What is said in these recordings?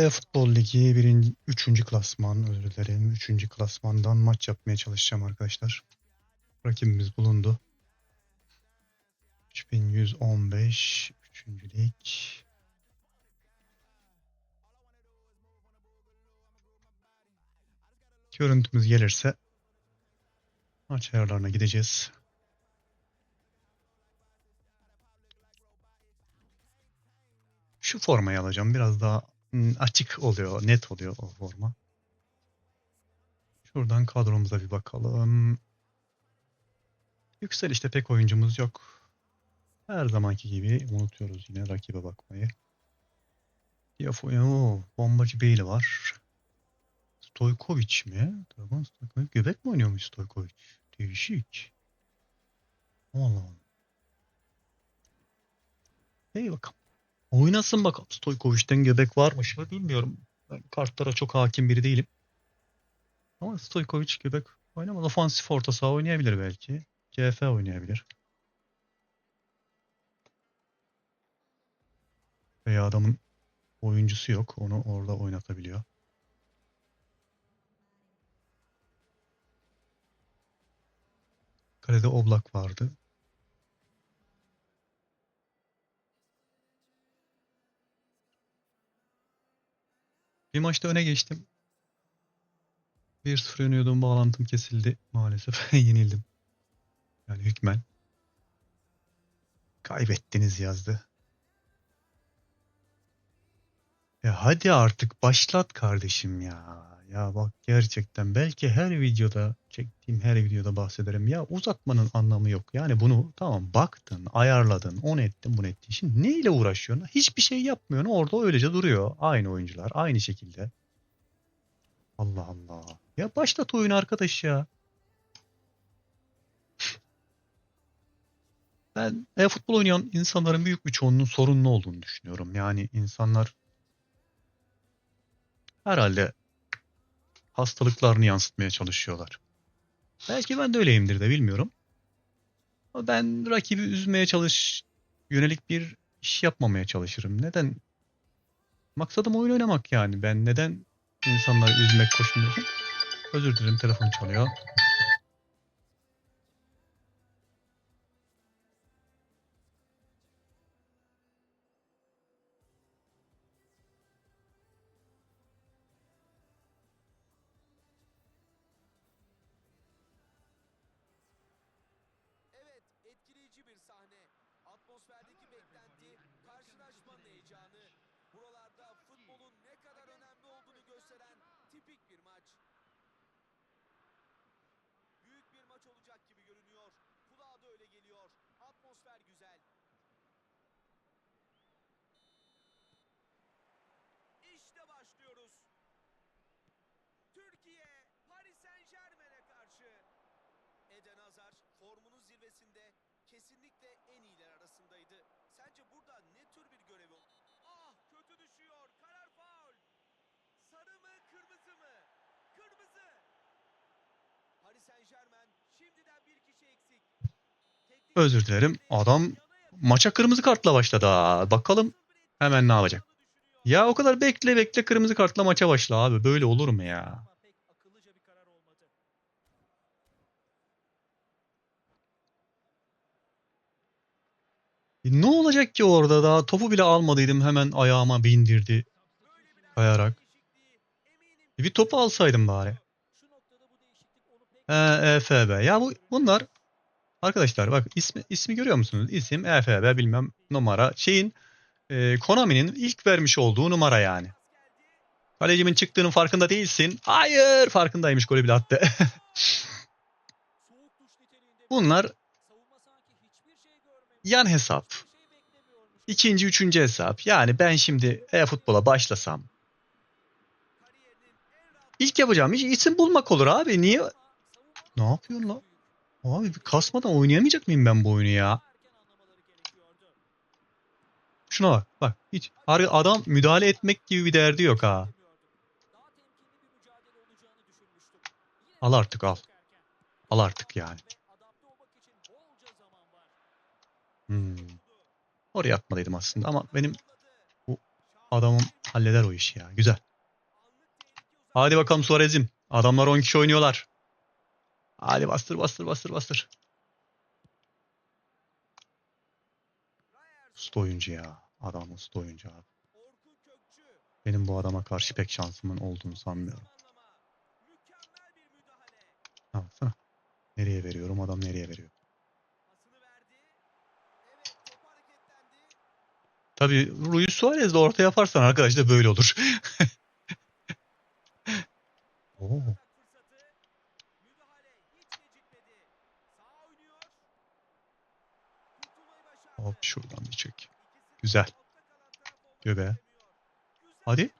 E-Futbol Ligi 1. 3. klasman özür dilerim. 3. klasmandan maç yapmaya çalışacağım arkadaşlar. Rakibimiz bulundu. 3115 3. lig. Görüntümüz gelirse maç ayarlarına gideceğiz. Şu formayı alacağım. Biraz daha açık oluyor, net oluyor o forma. Şuradan kadromuza bir bakalım. Yükselişte pek oyuncumuz yok. Her zamanki gibi unutuyoruz yine rakibe bakmayı. Yafoyo, bombacı Beyli var. Stojkovic mi? Dragon Stojkovic. Göbek mi oynuyormuş Stojkovic? Değişik. Allah Allah. İyi bakalım. Oynasın bakalım. Stojkovic'ten göbek varmış mı bilmiyorum. Ben kartlara çok hakim biri değilim. Ama Stojkovic göbek oynamaz. Ofansif orta saha oynayabilir belki. CF oynayabilir. Veya adamın oyuncusu yok. Onu orada oynatabiliyor. Kalede Oblak vardı. Bir maçta öne geçtim. 1-0 yeniyordum. Bağlantım kesildi. Maalesef yenildim. Yani hükmen. Kaybettiniz yazdı. Ya hadi artık başlat kardeşim ya. Ya bak gerçekten belki her videoda çektiğim her videoda bahsederim. Ya uzatmanın anlamı yok. Yani bunu tamam baktın, ayarladın, onu ettin, bunu ettin. Şimdi neyle uğraşıyorsun? Hiçbir şey yapmıyorsun. Orada öylece duruyor. Aynı oyuncular, aynı şekilde. Allah Allah. Ya başlat oyunu arkadaş ya. Ben e-futbol oynayan insanların büyük bir çoğunluğun sorunlu olduğunu düşünüyorum. Yani insanlar herhalde hastalıklarını yansıtmaya çalışıyorlar. Belki ben de öyleyimdir de bilmiyorum. Ama ben rakibi üzmeye çalış yönelik bir iş yapmamaya çalışırım. Neden? Maksadım oyun oynamak yani. Ben neden insanları üzmek koşmuyorum? Özür dilerim telefon çalıyor. Sahne. Atmosferdeki beklenti, karşılaşmanın heyecanı. Buralarda futbolun ne kadar önemli olduğunu gösteren tipik bir maç. Büyük bir maç olacak gibi görünüyor. Kulağa da öyle geliyor. Atmosfer güzel. İşte başlıyoruz. Türkiye, Paris Saint Germain'e karşı. Eden Hazar formunun zirvesinde kesinlikle en iyiler arasındaydı. Sence burada ne tür bir görevi ol- Ah kötü düşüyor. Karar faul. Sarı mı kırmızı mı? Kırmızı. Paris Saint Germain şimdiden bir kişi eksik. Teknik Özür dilerim. Adam. Maça kırmızı kartla başladı. ha. Bakalım hemen ne yapacak? Ya o kadar bekle bekle kırmızı kartla maça başla abi. Böyle olur mu ya? Ama pek akıllıca bir karar olmadı. E, Ne olacak ki orada daha topu bile almadıydım hemen ayağıma bindirdi kayarak. E, Bir topu alsaydım bari. E, EFB. Ya bu bunlar arkadaşlar bak ismi ismi görüyor musunuz? İsim EFB bilmem numara. Şeyin e, Konami'nin ilk vermiş olduğu numara yani. Kalecimin çıktığının farkında değilsin. Hayır farkındaymış golü bile attı. Bunlar savunma sanki hiçbir şey görmemiş. Yan hesap. İkinci, üçüncü hesap. Yani ben şimdi e-futbola başlasam ilk yapacağım iş isim bulmak olur abi. Niye? Ne yapıyorsun lan? Abi kasmadan oynayamayacak mıyım ben bu oyunu ya? Şuna bak. Bak hiç adam müdahale etmek gibi bir derdi yok ha. Al artık al. Al artık yani. Ve adapte olmak için bolca zaman var. Hmm. Oraya atmalıydım aslında ama benim bu adamım halleder o işi ya. Güzel. Hadi bakalım Suarez'im. Adamlar 10 kişi oynuyorlar. Hadi bastır bastır bastır bastır. Usta oyuncu ya. Adam usta oyuncu abi. Benim bu adama karşı pek şansımın olduğunu sanmıyorum. Baksana. Nereye veriyorum adam nereye veriyor. Pasını verdi. Evet top hareketlendi. Tabii Luis Suarez de orta yaparsan arkadaş da böyle olur. Oo. Hop şuradan bir çek. Güzel. Göbe. Hadi.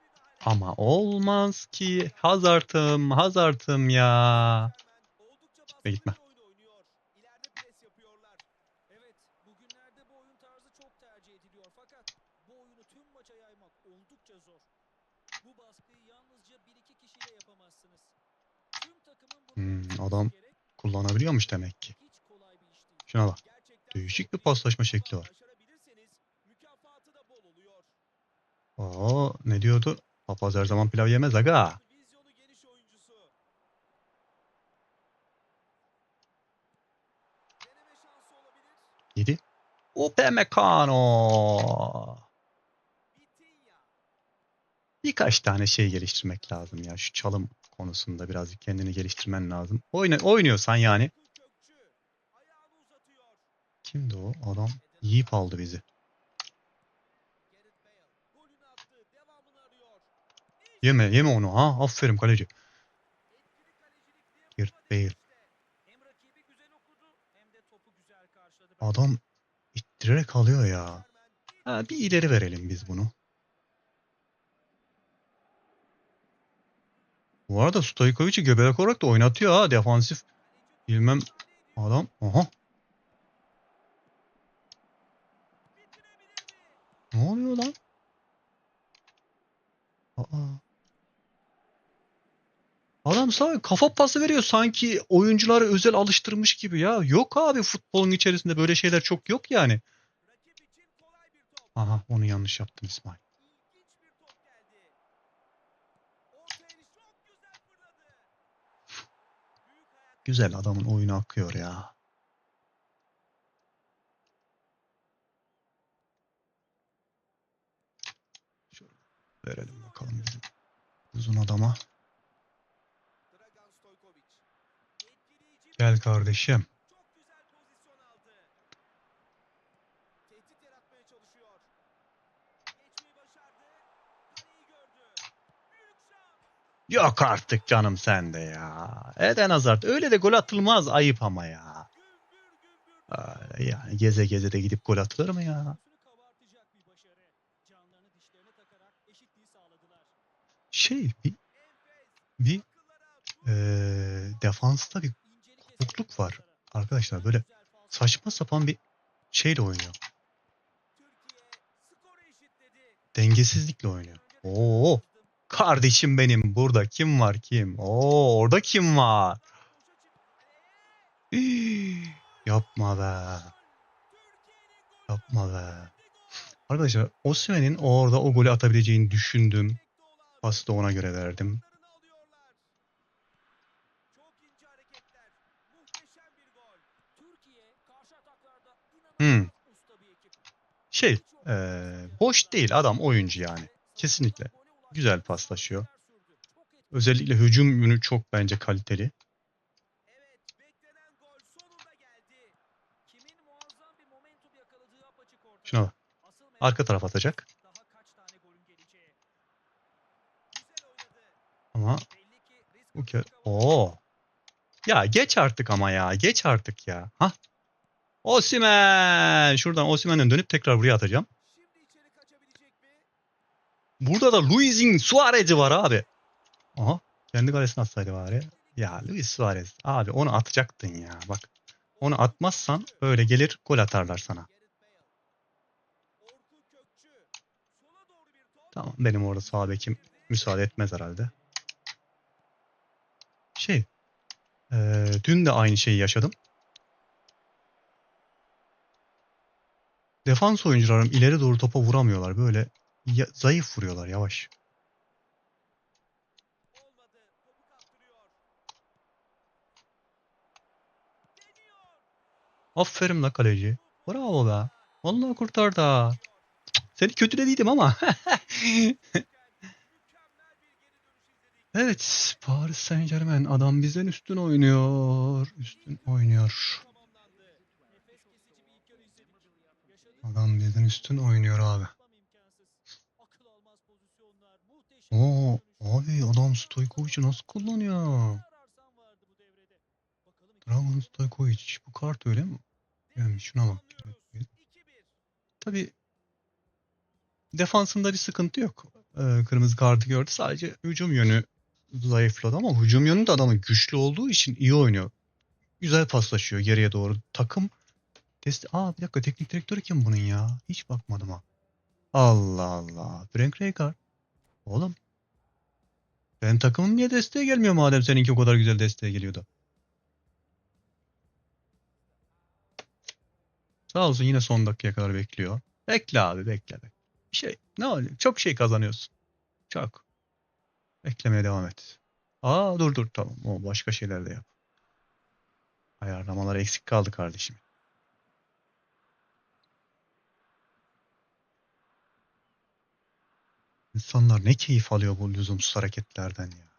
Ama olmaz ki. Hazartım, hazartım ya. Gitme, gitme. baskıcı oyun oynuyor. İleride pres yapıyorlar. Evet, bugünlerde bu oyun tarzı çok tercih ediliyor fakat bu oyunu tüm maça yaymak oldukça zor. Bu baskıyı yalnızca 1-2 kişiyle yapamazsınız. Tüm takımın bunu Hmm, yapması adam. Kullanabiliyormuş demek ki. Şuna bak. Değişik bir paslaşma şekli var. Oo, ne diyordu? Papaz her zaman pilav yemez aga. Yedi. Upamecano. Birkaç tane şey geliştirmek lazım ya. Şu çalım konusunda birazcık kendini geliştirmen lazım. Oyna, oynuyorsan yani. Kimdi o? Adam yiyip aldı bizi. Yeme yeme onu ha. Aferin kaleci. Gareth Bale. Adam ittirerek alıyor ya. Ha, bir ileri verelim biz bunu. Bu arada Stojkovic'i göbelek olarak da oynatıyor ha defansif. Bilmem adam. Aha. Ne oluyor lan? Aa. Adam sadece kafa pası veriyor sanki oyuncuları özel alıştırmış gibi ya. Yok abi futbolun içerisinde böyle şeyler çok yok yani. Aha onu yanlış yaptın İsmail. İlginç bir top geldi. Orta eriş çok güzel fırladı. Büyük hayat Güzel adamın oyunu akıyor ya. Şöyle verelim bakalım bizim uzun adama. Gel kardeşim. Yok artık canım sende ya. Eden Hazard öyle de gol atılmaz ayıp ama ya. Yani geze geze de gidip gol atılır mı ya? Şey bir, bir eee, defansta bir kopukluk var. Arkadaşlar böyle saçma sapan bir şeyle oynuyor. Dengesizlikle oynuyor. Oo kardeşim benim burada kim var kim? Oo orada kim var? Yapma be. Yapma be. Arkadaşlar Osimhen'in orada o golü atabileceğini düşündüm. Pası da ona göre verdim. Hmm. Şey eee, boş değil adam oyuncu yani. Kesinlikle. Güzel paslaşıyor. Özellikle hücum yönü çok bence kaliteli. Şuna bak. Arka taraf atacak. Ama bu kez... Oo. Ya geç artık ama ya. Geç artık ya. Ha? Osimhen. Şuradan Osimhen'den dönüp tekrar buraya atacağım. Şimdi içeri kaçabilecek mi? Burada da Luis'in Suarez'i var abi. Aha. Kendi kalesine atsaydı bari. Ya Luis Suarez. Abi onu atacaktın ya. Bak. Onu atmazsan öyle gelir gol atarlar sana. Tamam benim orada sağ bekim müsaade etmez herhalde. Şey. eee, dün de aynı şeyi yaşadım. Defans oyuncularım ileri doğru topa vuramıyorlar. Böyle ya- zayıf vuruyorlar yavaş. Aferin la kaleci. Bravo be. Vallahi kurtardı ha. Seni kötülediydim ama. Evet Paris Saint Germain adam bizden üstün oynuyor. Üstün oynuyor. Adam bizden üstün oynuyor abi. Oo abi adam Stojkovic'i nasıl kullanıyor? Yarı. Stojkovic bu kart öyle mi? Yani şuna bak. Tamamlıyoruz. 2-1. Tabii defansında bir sıkıntı yok. Ee, kırmızı kartı gördü. Sadece hücum yönü zayıfladı ama hücum yönü de adamın güçlü olduğu için iyi oynuyor. Güzel paslaşıyor geriye doğru. Takım testi... Aa bir dakika teknik direktörü kim bunun ya? Hiç bakmadım ha. Allah Allah. Frank Rijkaard. Oğlum. Benim takımım niye desteğe gelmiyor madem seninki o kadar güzel desteğe geliyordu. Sağ olsun yine son dakikaya kadar bekliyor. Bekle abi bekle. bekle. Bir şey ne olacak? Çok şey kazanıyorsun. Çok. Beklemeye devam et. Aa dur dur tamam. O başka şeyler de yap. Ayarlamalar eksik kaldı kardeşim. İnsanlar ne keyif alıyor bu lüzumsuz hareketlerden ya.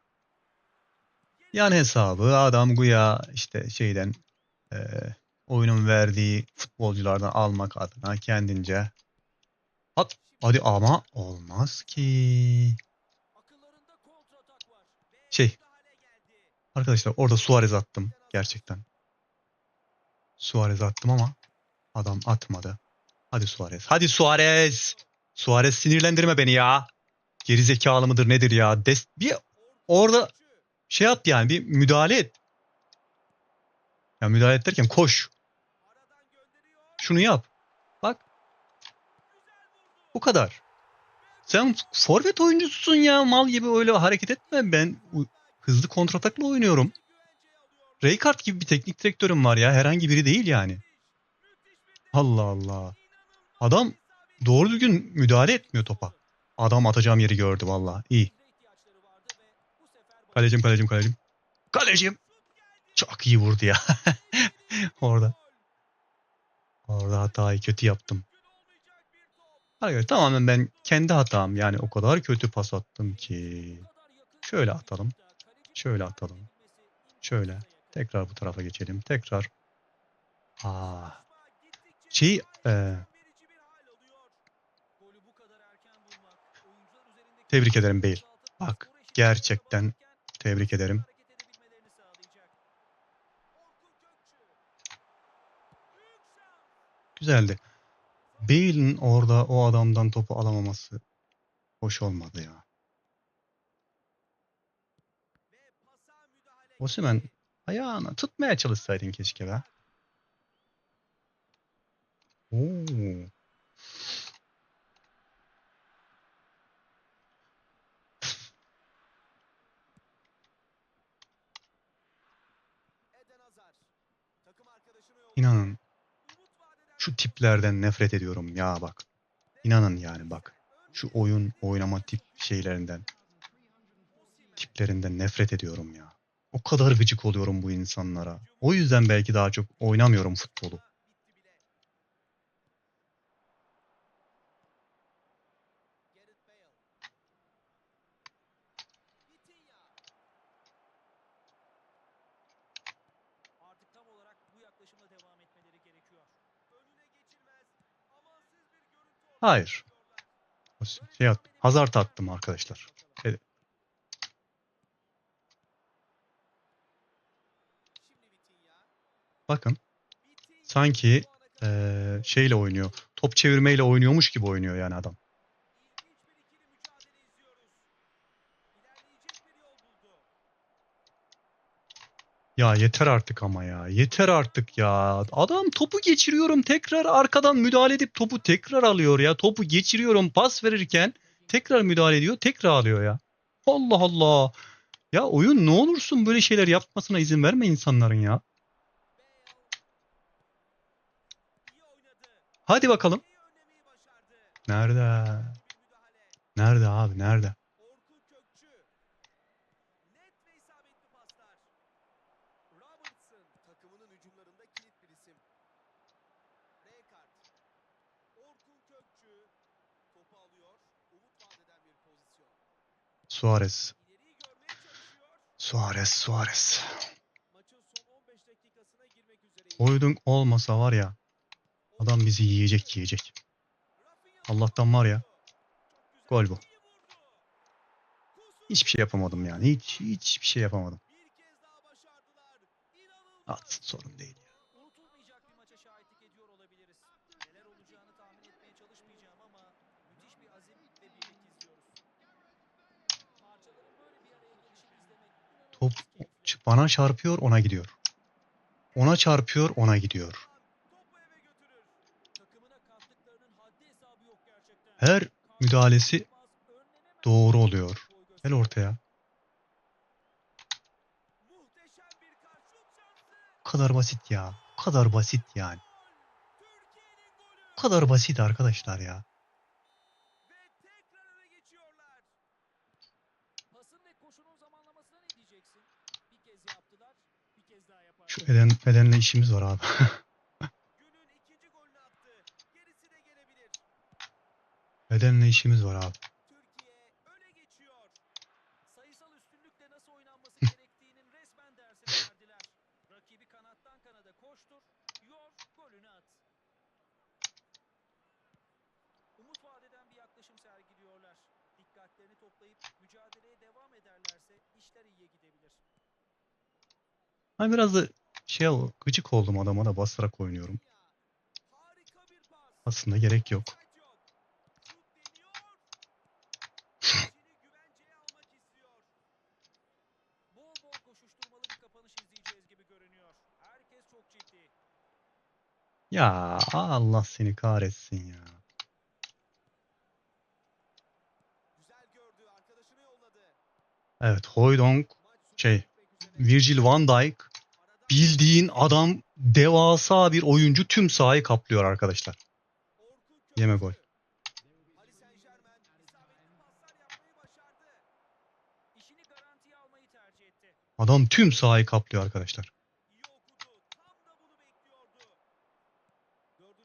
Yan hesabı adam güya işte şeyden eee, oyunun verdiği futbolculardan almak adına kendince at hadi ama olmaz ki. Şey arkadaşlar orada Suarez attım gerçekten. Suarez attım ama adam atmadı. Hadi Suarez. Hadi Suarez. Suarez sinirlendirme beni ya. Geri zekalı mıdır nedir ya? Des bir orada şey yap yani bir müdahale et. Ya müdahale et derken koş. Şunu yap. Bak bu kadar. Sen forvet oyuncususun ya mal gibi öyle hareket etme. Ben hızlı kontratakla oynuyorum. Rijkaard gibi bir teknik direktörüm var ya. Herhangi biri değil yani. Allah Allah. Adam doğru düzgün müdahale etmiyor topa. Adam atacağım yeri gördü valla. İyi. Kalecim kalecim kalecim. Kalecim. Çok iyi vurdu ya. Orada. Orada hatayı kötü yaptım. Hayır tamamen ben kendi hatam yani o kadar kötü pas attım ki. Şöyle atalım. Şöyle atalım. Şöyle. Tekrar bu tarafa geçelim. Tekrar. Aa. Şey e, Tebrik ederim Bale. Bak, gerçekten tebrik ederim. güzeldi. Bale'in orada o adamdan topu alamaması hoş olmadı ya. Osimhen ayağına tutmaya çalışsaydın keşke be. Oo. İnanın şu tiplerden nefret ediyorum ya bak. İnanın yani bak. Şu oyun oynama tip şeylerinden tiplerinden nefret ediyorum ya. O kadar gıcık oluyorum bu insanlara. O yüzden belki daha çok oynamıyorum futbolu. Artık tam olarak bu yaklaşımla devam etmeleri gerekiyor. Önüne geçilmez. Amansız bir görüntü ortaya Hayır. Şey at, Hazard attım arkadaşlar. Evet. Bakın sanki eee, şeyle oynuyor. Top çevirmeyle oynuyormuş gibi oynuyor yani adam. Ya yeter artık ama ya. Yeter artık ya. Adam topu geçiriyorum tekrar arkadan müdahale edip topu tekrar alıyor ya. Topu geçiriyorum pas verirken tekrar müdahale ediyor tekrar alıyor ya. Allah Allah. Ya oyun ne olursun böyle şeyler yapmasına izin verme insanların ya. Hadi bakalım. Nerede? Nerede abi nerede? Suarez. Suarez Suarez. Maçın son 15 dakikasına girmek üzereyiz. Hoydun olmasa var ya adam bizi yiyecek yiyecek. Allah'tan var ya, gol bu. Hiçbir şey yapamadım yani. Hiç hiçbir şey yapamadım. Atsın sorun değil. Bana çarpıyor ona gidiyor. Ona çarpıyor ona gidiyor. Her müdahalesi doğru oluyor. Gel ortaya. Bu kadar basit ya. Bu kadar basit yani. Bu kadar basit arkadaşlar ya. Ve tekrar öne geçiyorlar. Pasın ve koşunun zamanlamasına ne diyeceksin? Bir kez yaptılar, bir kez daha yaparlar. Şu Eden, Eden'le işimiz var abi. Eden'le işimiz var abi. Dikkatlerini toplayıp mücadeleye devam ederlerse işler iyiye gidebilir. Ben biraz da şey ol- gıcık oldum adama da basarak oynuyorum. Aslında gerek yok. Ya Allah seni kahretsin ya. Evet Hoydong şey. Virgil van Dijk bildiğin adam devasa bir oyuncu tüm sahayı kaplıyor arkadaşlar. Yeme gol. Adam tüm sahayı kaplıyor arkadaşlar.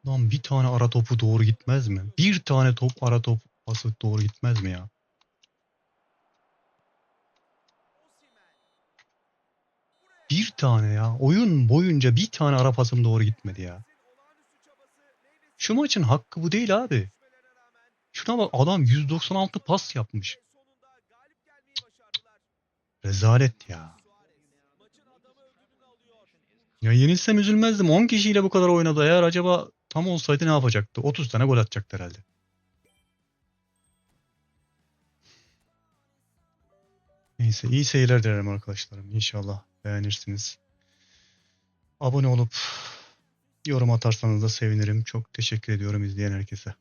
Lan bir tane ara topu doğru gitmez mi? Bir tane top ara top pası doğru gitmez mi ya? Osimhen. Buraya Bir tane ya. Oyun boyunca bir tane ara pasım doğru gitmedi ya. Şu maçın hakkı bu değil abi. Şuna bak adam 196 pas yapmış. Rezalet ya. Ya yenilsem üzülmezdim. 10 kişiyle bu kadar oynadı. Eğer acaba tam olsaydı ne yapacaktı? 30 tane gol atacaktı herhalde. Neyse iyi seyirler dilerim arkadaşlarım. İnşallah beğenirsiniz. Abone olup yorum atarsanız da sevinirim. Çok teşekkür ediyorum izleyen herkese.